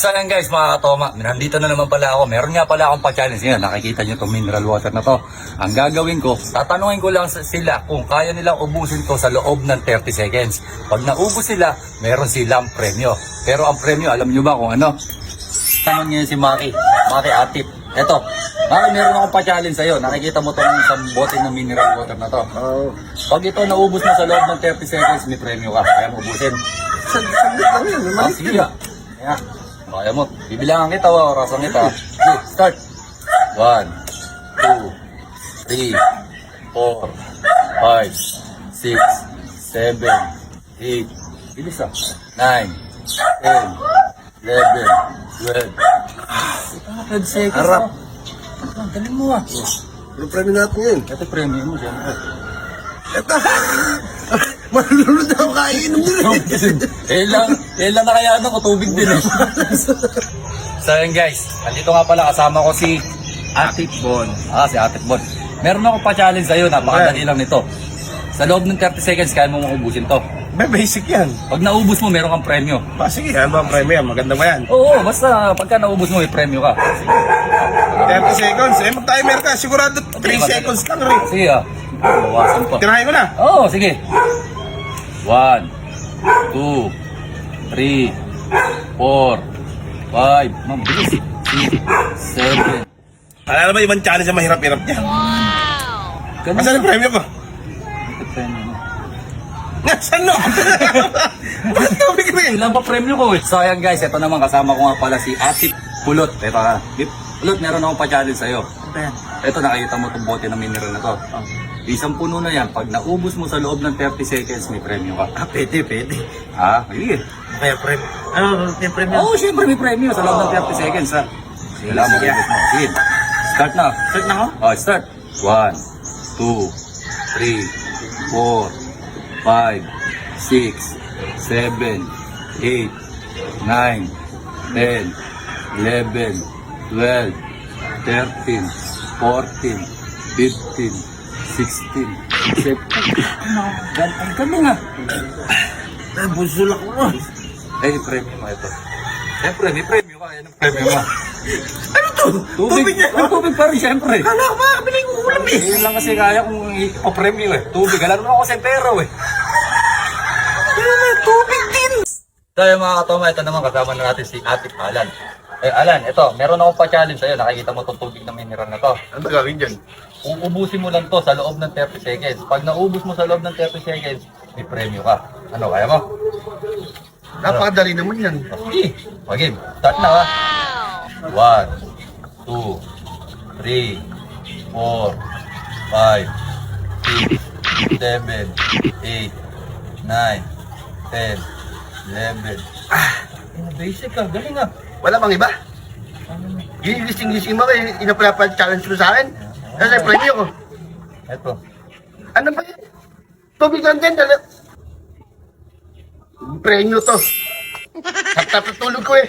So yan guys, mga katoma, nandito na naman pala ako. Meron nga pala akong pa-challenge ngayon. Nakikita nyo itong mineral water na to. Ang gagawin ko, tatanungin ko lang sila kung kaya nilang ubusin to sa loob ng 30 seconds. Pag naubos sila, meron silang premyo. Pero ang premyo, alam nyo ba kung ano? Tanong niya si Maki. Maki Atip. Eto, Maki, meron akong pa-challenge sa'yo. Nakikita mo itong isang bote ng mineral water na to. Pag ito naubos mo sa loob ng 30 seconds, may premyo ka. Kaya mo ubusin. Saglit lang yun. Ah, Malik sige. Kaya, mo. Bibilangan kita, wa, orasan kita. Sige, start. One, two, three, four, five, six, seven, eight, bilis ah. Nine, ten, eleven, twelve. Ah, 12 seconds Harap. Ah, galing mo ah. Ano premyo natin yun? Ito premium mo, siyempre. Eto. Malulunod na ako kainom din. eh lang, eh lang na kaya ano ko, tubig din eh. so yun guys, andito nga pala kasama ko si Atik Bon. Ah, si Atik Bon. Meron ako pa challenge sa'yo, napakadali lang nito. Sa loob ng 30 seconds, kaya mo maubusin to. May basic yan. Pag naubos mo, meron kang premyo. Ah, sige, ano ba ang premyo yan? Maganda ba yan? Oo, basta pagka naubos mo, may premyo ka. 30 seconds. Eh, mag-timer ka. Sigurado 3 seconds lang rin. Sige ah. Bawasan pa. Tirahin ko na. Oo, sige. One, two, three, four, five, ma'am, bilis. Six, seven. Alam mo, ibang challenge ang mahirap-hirap niya. Ganun Asan ang premyo ko? Nasaan no? Ba't ka bigyan? Ilan pa premyo ko eh? So ayan guys, ito naman kasama ko nga pala si Atip Pulot. Ito ka. Pulot, meron akong pa-challenge sa'yo. Ito, nakikita mo itong bote ng mineral na to. Isang puno na yan. Pag naubos mo sa loob ng 30 seconds, may premyo ka. Ah, pwede, pwede. Ha? Sige. Kaya premyo. Ano, yung premyo? Oo, oh, syempre may premyo sa loob ng 30 seconds ha. Sige. ubos mo. Sige. Start na. Start na ako? Oh, start. One, two, three, four, five, six, seven, eight, nine, ten, eleven, twelve, thirteen, fourteen, fifteen, sixteen, seventeen. Ano? Gan ang galing ah. Ah, busulak mo. Eh, premyo mo ito. Siyempre, may premyo ka. Yan ang premyo mo. Ano to? Tubig. Tubig. Oh, tubig pa rin, siyempre. Kala ko ba, kabiling ko ulam eh. Yun lang kasi kaya kung ipapremyo eh. Tubig. Alam mo ako sentero eh. Ano na, tubig din. Yung mga katoma, ito naman kasama na natin si Ate Alan. Eh, Alan, ito, meron akong pa-challenge sa'yo. Nakikita mo itong tubig na mineral na to. Ano gagawin dyan? Uubusin mo lang to sa loob ng 30 seconds. Pag naubos mo sa loob ng 30 seconds, may premyo ka. Ano, kaya mo? Napakadali naman yan. Sige. Okay, start na ha. One, two, three, four, five, six, seven, eight, nine, ten, eleven. Ah, basic ka. Galing ah. Wala bang iba? Gigising-gising mo kayo, inapalapa-challenge mo sa akin. Kasi premyo ko. Eto. Ano ba yan? Tubig lang din, dala. Premyo to. At natutulog ko eh.